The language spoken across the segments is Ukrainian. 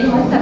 Шановні,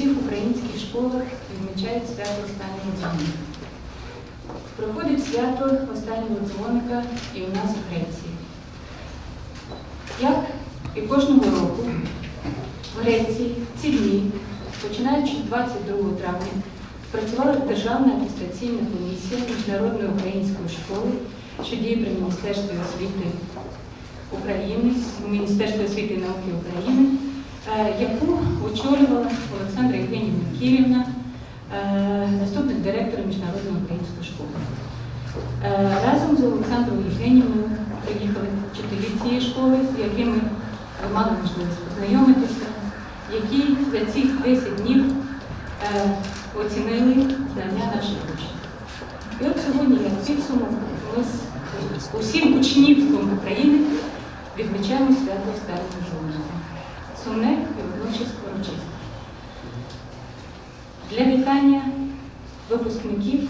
усіх українських школах відмічають свято останнього дзвоника. Проходить свято останнього дзвоника і у нас в Греції. Як і кожного року в Греції ці дні, починаючи з 22 травня, працювала Державна атестаційна комісія Міжнародної української школи, що діє при Міністерстві освіти України, Міністерстві освіти і науки України, яку очолювала Олександра Євгенівна Кірівна, е, заступник директора Міжнародної української школи. Е, Разом з Олександрою Євгенівною приїхали вчителі цієї школи, з якими мали можливість познайомитися, які за ці 10 днів е, оцінили знання наших учнів. І от сьогодні, як підсумок, ми з усім учнівством України відмічаємо свято останнього дзвоника. Сумне водночас урочисте. Для вітання випускників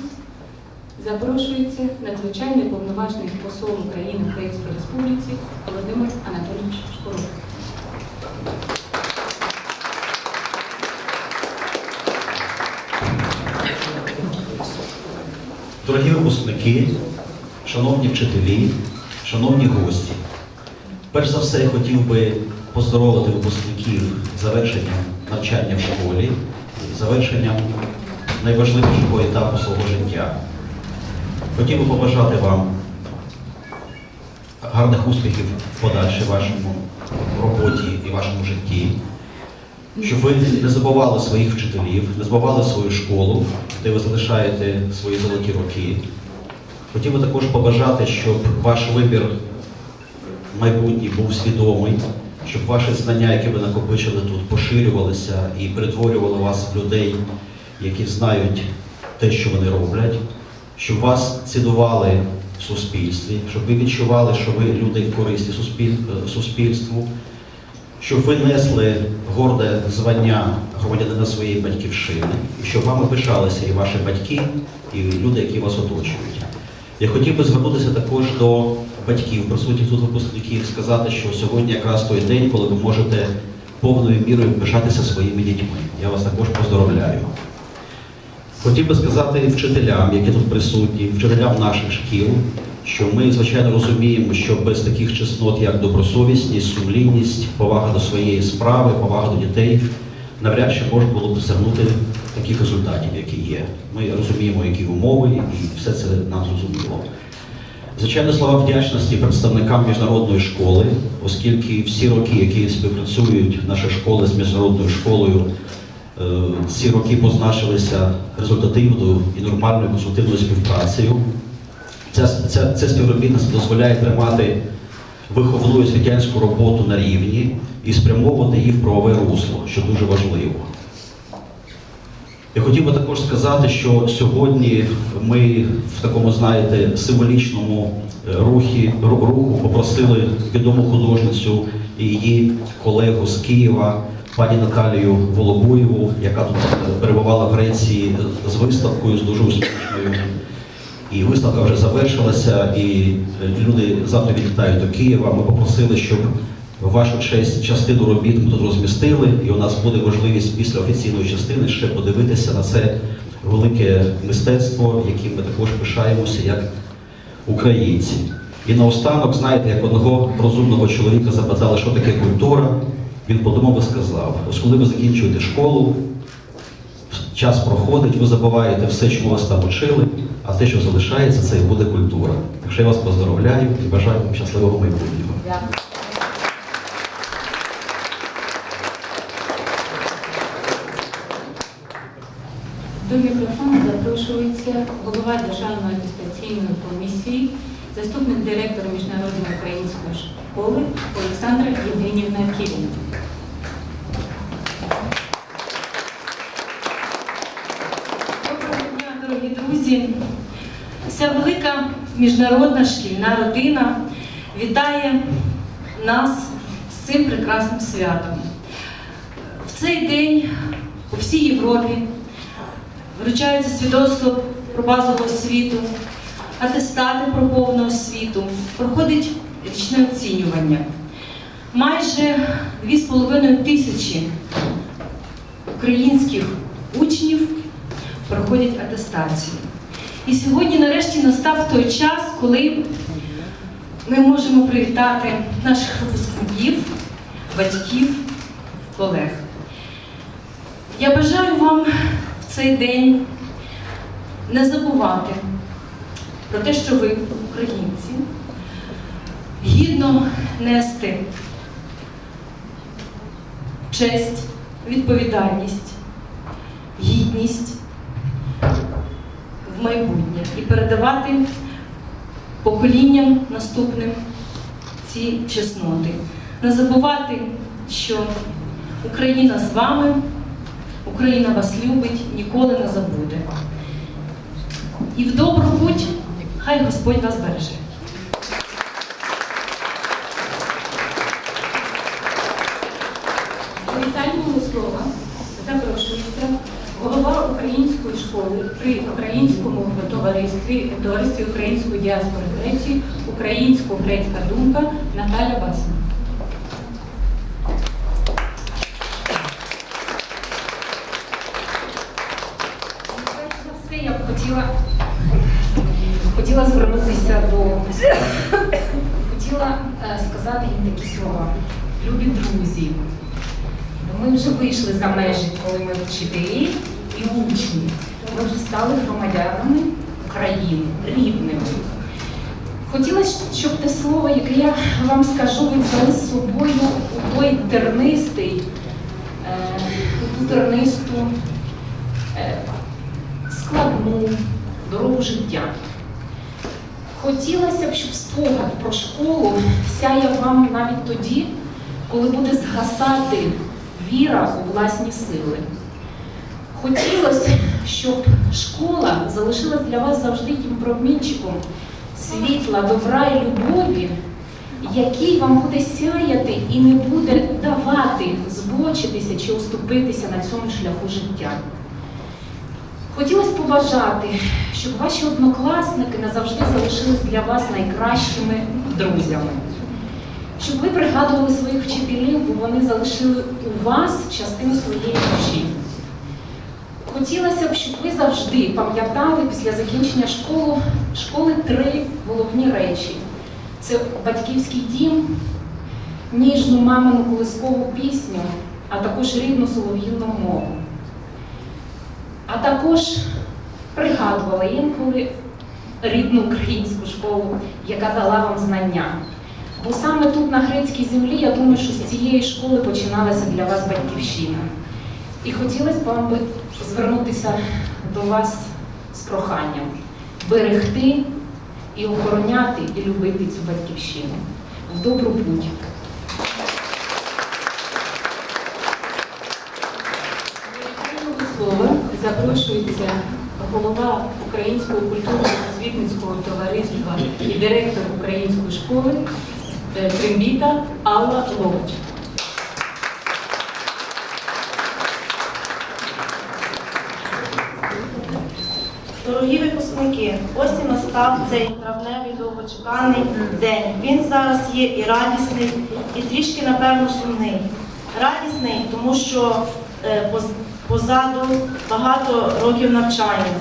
запрошується надзвичайний повноважний посол України в Українській Республіці Володимир Анатолійович Шкуров. Дорогі випускники, шановні вчителі, шановні гості, перш за все я хотів би поздоровити випускників завершенням навчання в школі, завершенням найважливішого етапу свого життя. Хотів би побажати вам гарних успіхів в подальшій вашому роботі і вашому житті, щоб ви не забували своїх вчителів, не забували свою школу, де ви залишаєте свої золоті роки. Хотів би також побажати, щоб ваш вибір майбутній був свідомий, щоб ваші знання, які ви накопичили тут, поширювалися і перетворювали вас в людей, які знають те, що вони роблять, щоб вас цінували в суспільстві, щоб ви відчували, що ви люди суспіль- суспільству, щоб ви несли горде звання громадянина своєї батьківщини, і щоб вами пишалися і ваші батьки, і люди, які вас оточують. Я хотів би звернутися також до батьків, присутніх тут випускників, сказати, що сьогодні якраз той день, коли ви можете повною мірою пишатися своїми дітьми. Я вас також поздоровляю. Хотів би сказати вчителям, які тут присутні, вчителям наших шкіл, що ми, звичайно, розуміємо, що без таких чеснот, як добросовісність, сумлінність, повага до своєї справи, повага до дітей, навряд чи можна було б досягнути таких результатів, які є. Ми розуміємо, які умови, і все це нам зрозуміло. Звичайно, слова вдячності представникам міжнародної школи, оскільки всі роки, які співпрацюють наші школи з міжнародною школою, е, ці роки позначилися результативною і нормальною консультативною співпрацею. Це, це, це співробітництво дозволяє тримати виховну і освітянську роботу на рівні і спрямовувати її в правове русло, що дуже важливо. Я хотів би також сказати, що сьогодні ми в такому, знаєте, символічному е, рухі, руху попросили відому художницю і її колегу з Києва, пані Наталію Волобуєву, яка тут е, перебувала в Греції з виставкою з дуже успішною. І виставка вже завершилася, і люди завтра відлітають до Києва. Ми попросили, щоб вашу честь частину робіт ми тут розмістили, і у нас буде можливість після офіційної частини ще подивитися на це велике мистецтво, яким ми також пишаємося як українці. І наостанок, знаєте, як одного розумного чоловіка запитали, що таке культура, він подумав і сказав: ось коли ви закінчуєте школу, час проходить, ви забуваєте все, чому вас там учили, а те, що залишається, це і буде культура. Так що я вас поздоровляю і бажаю вам щасливого майбутнього. Дякую. До мікрофону запрошується голова Державної атестаційної комісії, заступник директора Міжнародної української школи Олександра Євгенівна Ківіна. Доброго дня, дорогі друзі! Вся велика міжнародна шкільна родина вітає нас з цим прекрасним святом. В цей день у всій Європі вручається свідоцтво про базову освіту, атестати про повну освіту, проходить річне оцінювання. Майже 2,5 тисячі українських учнів проходять атестацію. І сьогодні нарешті настав той час, коли ми можемо привітати наших випускників, батьків, колег. Я бажаю вам цей день не забувати про те, що ви, українці, гідно нести честь, відповідальність, гідність в майбутнє і передавати поколінням наступним ці чесноти. Не забувати, що Україна з вами, Україна вас любить, ніколи не забуде. І в добру путь хай Господь вас береже. Вітального слова запрошується голова української школи при українському товаристві, товаристві української діаспори Греції, українсько-грецька думка Наталя Басина. Перш за все, я б хотіла, хотіла звернутися до військових. хотіла е, сказати їм такі слова. Любі друзі, ми вже вийшли за межі, коли ми вчителі і учні. Ми вже стали громадянами України, рідними. Хотілося, щоб те слово, яке я вам скажу, ви з собою у той тернистий, е, у ту тернисту е, складну дорогу життя. Хотілося б, щоб спогад про школу сяяв вам навіть тоді, коли буде згасати віра у власні сили. Хотілося, щоб школа залишилась для вас завжди тим промінчиком світла, добра і любові, який вам буде сяяти і не буде давати збочитися чи уступитися на цьому шляху життя. Хотілося побажати, щоб ваші однокласники назавжди залишились для вас найкращими друзями. Щоб ви пригадували своїх вчителів, бо вони залишили у вас частину своєї душі. Хотілося б, щоб ви завжди пам'ятали після закінчення школи, школи три головні речі: це батьківський дім, ніжну мамину колискову пісню а також рідну солов'їну мову. А також пригадувала інколи рідну українську школу, яка дала вам знання. Бо саме тут, на грецькій землі, я думаю, що з цієї школи починалася для вас батьківщина. І хотілося б вам звернутися до вас з проханням берегти і охороняти і любити цю батьківщину в добру путь. До слова запрошується голова Українського культурно-освітницького товариства і директор української школи е, Трембіта Алла Лович. Дорогі випускники, ось і настав цей травневий довгочеканий день. Він зараз є і радісний, і трішки, напевно, сумний. Радісний, тому що е, позаду багато років навчання,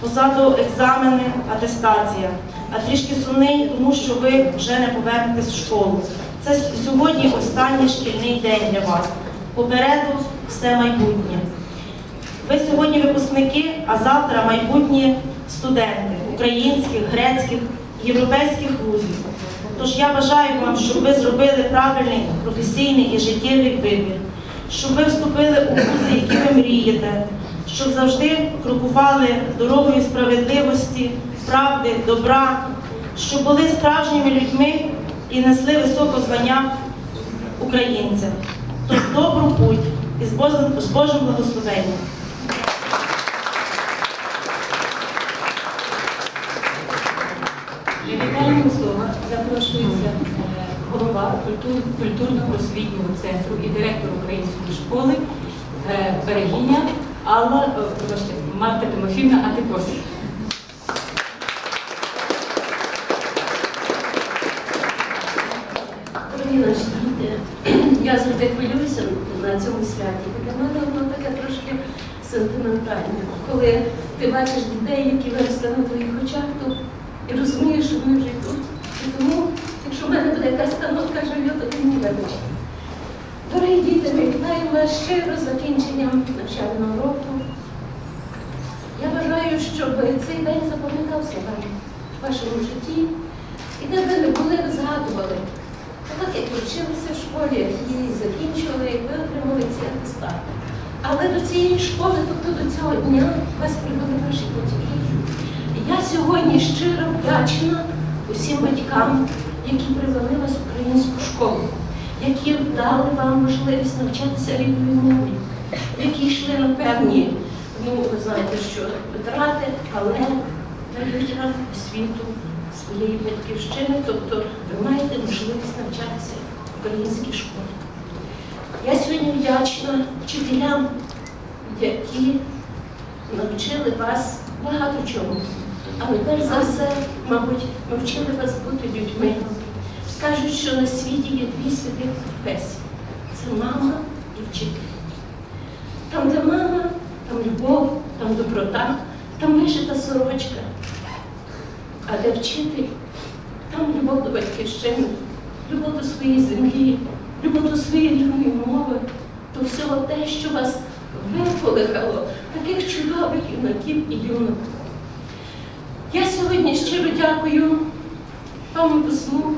позаду екзамени, атестація. А трішки сумний, тому що ви вже не повернетесь в школу. Це сьогодні останній шкільний день для вас. Попереду все майбутнє. Ви сьогодні випускники, а завтра майбутні студенти українських, грецьких, європейських вузів. Тож я бажаю вам, щоб ви зробили правильний професійний і життєвий вибір, щоб ви вступили у вузи, мрієте, щоб завжди крокували дорогою справедливості, правди, добра, щоб були справжніми людьми і несли високе звання українця. Тож добру путь і з Божим, благословенням. Для вітального слова запрошується е, голова культурно-освітнього центру і директор української школи Берегиня Алла, е, Марта Тимофівна наші я завжди хвилююся на цьому святі. Для мене воно таке трошки сентиментальне. Коли ти бачиш дітей, які виросли на твоїх очах, то і розумієш, що вони вже тут. І тому, якщо в мене буде якась станотка жилья, то ти мені вибач. Дорогі діти, вітаємо вас щиро закінченням навчального року. Я бажаю, щоб цей день запам'ятався вам в вашому житті. І де ви не були, ви згадували. Так як вчилися в школі, і закінчили, і ви отримали ці атестати. Але до цієї школи, тобто до цього дня, вас привели ваші батьки. Я сьогодні щиро вдячна усім батькам, які привели вас в українську школу, які дали вам можливість навчатися рідною мові, які йшли на певні, ну ви знаєте, що витрати, але дають вам освіту своєї батьківщини, тобто ви маєте можливість навчатися в українській школі. Я сьогодні вдячна вчителям, які навчили вас багато чому. Але перш за все, мабуть, навчили вас бути людьми. Кажуть, що на світі є дві святих професії. Це мама і вчитель. Там, де мама, там любов, там доброта, там вишита сорочка. А де вчитель, там любов до батьківщини, любов до своєї землі, любов до своєї рідної мови, до всього те, що вас виколихало, таких чудових юнаків і юнок. Я сьогодні щиро дякую пану Послу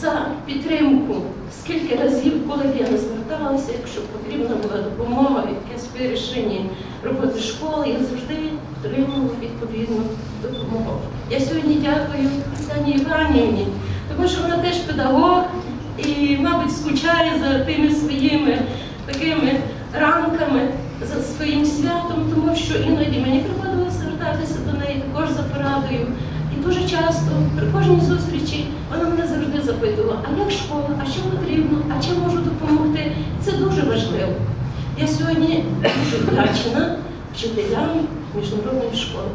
за підтримку. Скільки разів, коли я не зверталася, якщо потрібна була допомога, якесь вирішення роботи школи, я завжди отримувала відповідну допомогу. Я сьогодні дякую Тані Іванівні, тому що вона теж педагог і, мабуть, скучає за тими своїми такими ранками, за своїм святом, тому що іноді мені приходилося звертатися до неї також за порадою. І дуже часто при кожній зустрічі вона мене запитувала, а як школа, а що потрібно, а чим можу допомогти. Це дуже важливо. Я сьогодні дуже вдячна вчителям міжнародної школи.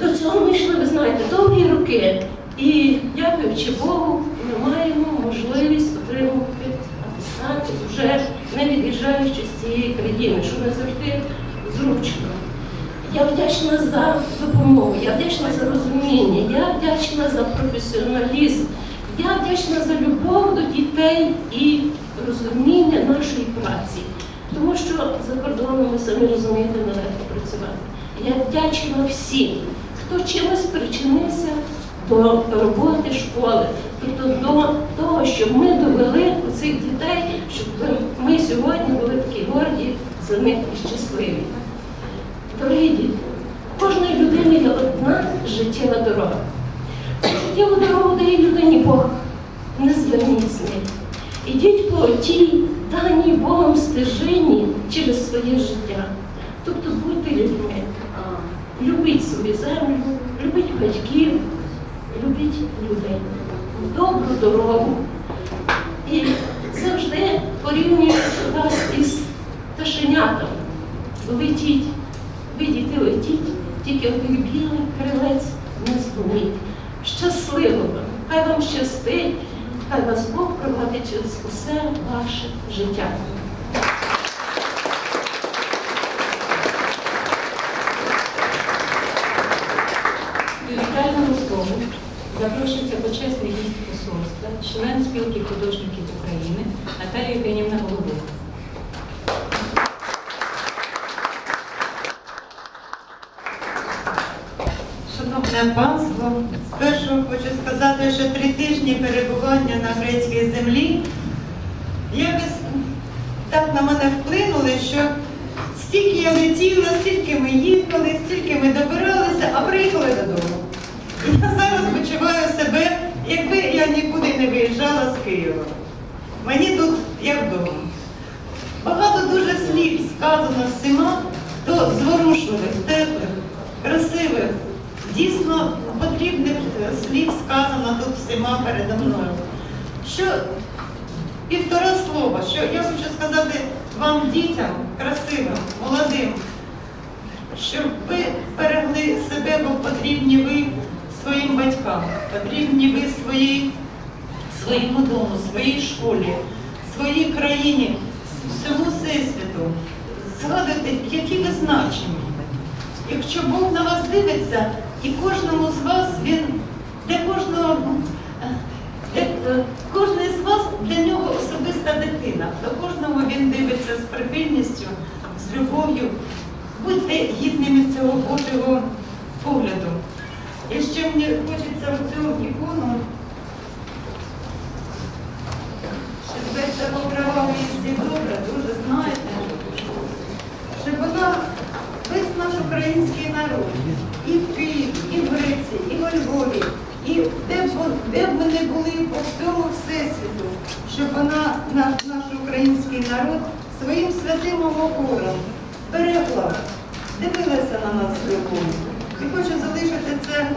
До цього ми йшли, ви знаєте, довгі роки. І дякуючи Богу, ми маємо можливість отримувати атестати вже не від'їжджаючи з цієї країни, що не завжди зручно. Я вдячна за допомогу, я вдячна за розуміння, я вдячна за професіоналізм, я вдячна за любов до дітей і розуміння нашої праці. Тому що за кордоном, ви самі розумієте, нелегко працювати. Я вдячна всім, хто чимось причинився до роботи школи, тобто до того, щоб ми довели у цих дітей, щоб ми сьогодні були такі горді за них і щасливі. Дорогі діти, кожної людини є одна життєва дорога. Життєву дорогу дає людині Бог. Не зверніть з. Ідіть по тій даній Богом стежині через своє життя. Тобто будьте людьми. Любіть свою землю, любіть батьків, любіть людей. Добру дорогу. І завжди порівнюють вас із пташенятами. Летіть, ви діти летіть, тільки один білий крилець не здуміть. Щасливо вам, хай вам щастить, хай вас Бог провадить через усе ваше життя. До вітального слову запрошується почесний гість посольства, член спілки художників України Наталія Євгенівна Голубок. Шановне панство, спершу хочу сказати, що тижні перебування на грецькій землі якось так на мене вплинули, що стільки я летіла, стільки ми їхали, стільки ми добиралися, а приїхали додому. І я зараз почуваю себе, якби я нікуди не виїжджала з Києва. Мені тут як вдома. Багато дуже слів сказано всіма, то зворушливих, теплих, красивих, дійсно потрібних е, слів сказано тут всіма передо мною. Що півтора слова, що я хочу сказати вам, дітям, красивим, молодим, щоб ви берегли себе, бо потрібні ви своїм батькам, потрібні ви своїй, своєму дому, своїй школі, своїй країні, всьому всесвіту. Згадуйте, які ви значені. Якщо Бог на вас дивиться, і кожному з вас він для кожного, е, е, з вас для нього особиста дитина. До кожного він дивиться з прихильністю, з любов'ю. Будьте гідними цього Божого погляду. І ще мені хочеться в цю ікону, що зветься покривав її всі добре, дуже знаєте, щоб вона український народ, і в Києві, і в Греції, і во Львові, і де б, де б ми не були по всьому всесвіту, щоб вона, наш, наш український народ, своїм святим омофором берегла, дивилася на нас з любов'ю. І хочу залишити це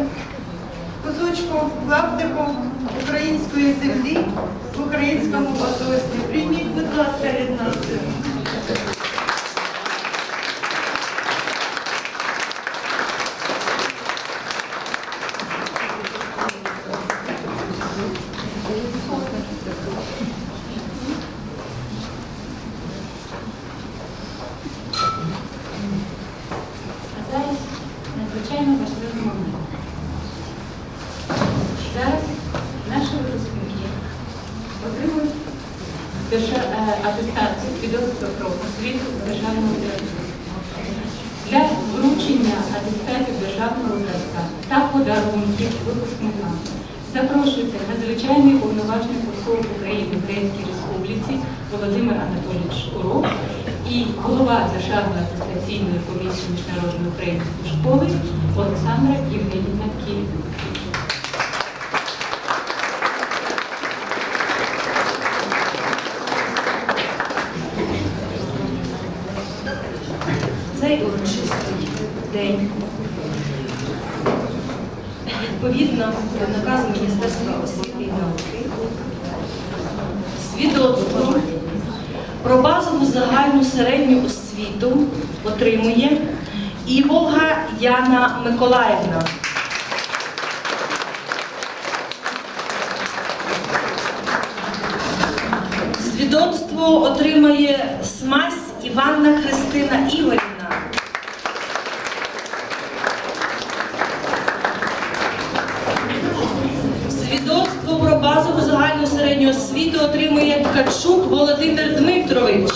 кусочком, клаптиком української землі в українському посольстві. Прийміть, будь ласка, від нас. А зараз надзвичайно важливий момент. Зараз наші випускники отримують держа- е, свідоцтва про освіту державного зразка. Для вручення атестатів державного зразка та подарунків випускникам запрошується надзвичайний повноважний посол України в Українській Республіці Володимир Анатолійович Шкуров і голова Державної атестаційної комісії Міжнародної української школи Олександра Євгенівна Київ. цей урочистий день відповідно до наказу Міністерства освіти і науки свідоцтво про базову загальну середню освіту отримує Іволга Яна Миколаївна. Свідоцтво отримає Смась Іванна Христина Ігорівна. Свідоцтво про базову загальну середню освіту освіту отримує Ткачук Володимир Дмитрович.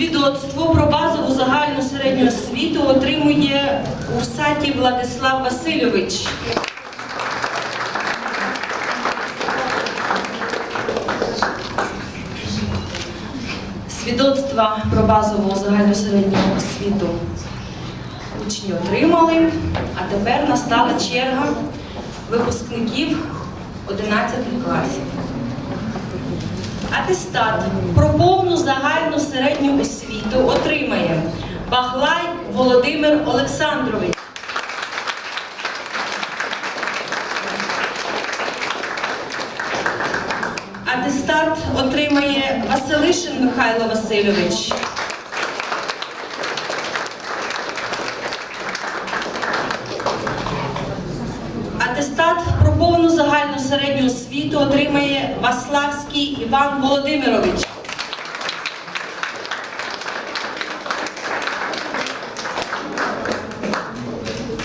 Свідоцтво про базову загальну середню освіту отримує Урсатів Владислав Васильович. Свідоцтва про базову загальну середню освіту учні отримали, а тепер настала черга випускників 11 класів. Атестат про повну загальну середню освіту отримає Баглай Володимир Олександрович. Атестат отримає Василишин Михайло Васильович. Атестат про повну загальну середню освіту отримає Ваславський Іван Володимирович.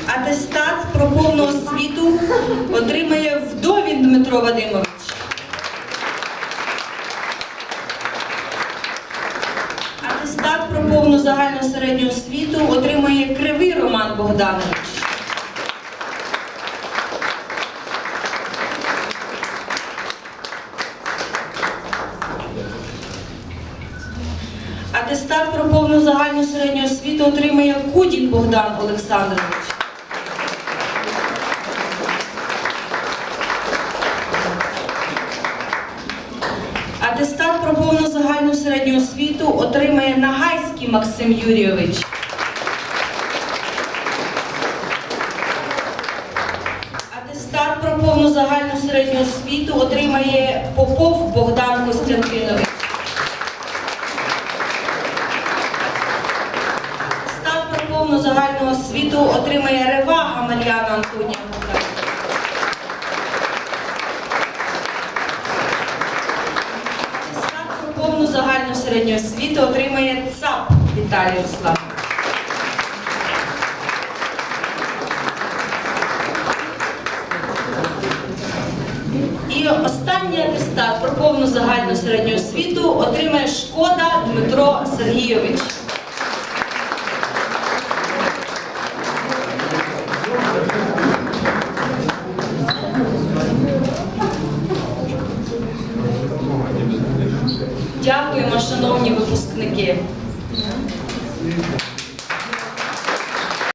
Атестат про повну освіту отримає Вдовін Дмитро Вадимович. Атестат про повну загальну середню освіту отримує Кривий Роман Богданович. Атестат про повну загальну середню освіту отримає Кудін Богдан Олександрович. Атестат про повну загальну середню освіту отримає Нагайський Максим Юрійович. Атестат про повну загальну середню освіту отримає Попов Богдан Костянтинович. Атестат про повну загальну освіту отримає Ревага Атестат про повну загальну середню освіту отримає ЦАП Віталій Руслан. І останній атестат про повну загальну середню освіту отримає Шкода Дмитро Сергійович.